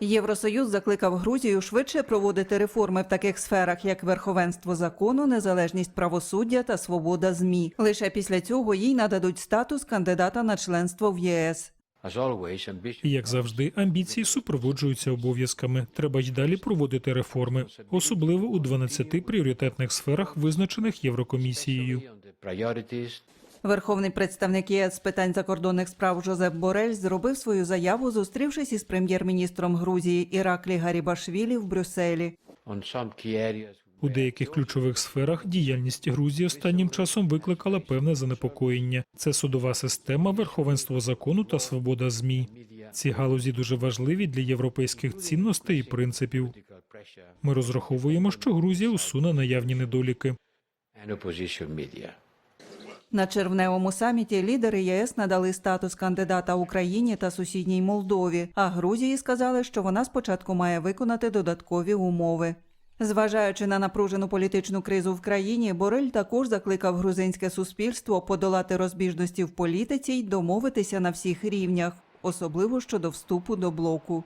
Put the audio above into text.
Євросоюз закликав Грузію швидше проводити реформи в таких сферах, як верховенство закону, незалежність правосуддя та свобода ЗМІ. Лише після цього їй нададуть статус кандидата на членство в ЄС. Як завжди, амбіції супроводжуються обов'язками. Треба й далі проводити реформи, особливо у 12 пріоритетних сферах, визначених Єврокомісією. Верховний представник ЄС з питань закордонних справ Жозеп Борель зробив свою заяву, зустрівшись із прем'єр-міністром Грузії Іраклі Гарібашвілі в Брюсселі. У деяких ключових сферах діяльність Грузії останнім часом викликала певне занепокоєння. Це судова система, верховенство закону та свобода змі. Ці галузі дуже важливі для європейських цінностей і принципів. Ми розраховуємо, що Грузія усуне наявні недоліки. На червневому саміті лідери ЄС надали статус кандидата Україні та сусідній Молдові, а Грузії сказали, що вона спочатку має виконати додаткові умови. Зважаючи на напружену політичну кризу в країні, Борель також закликав грузинське суспільство подолати розбіжності в політиці й домовитися на всіх рівнях, особливо щодо вступу до блоку.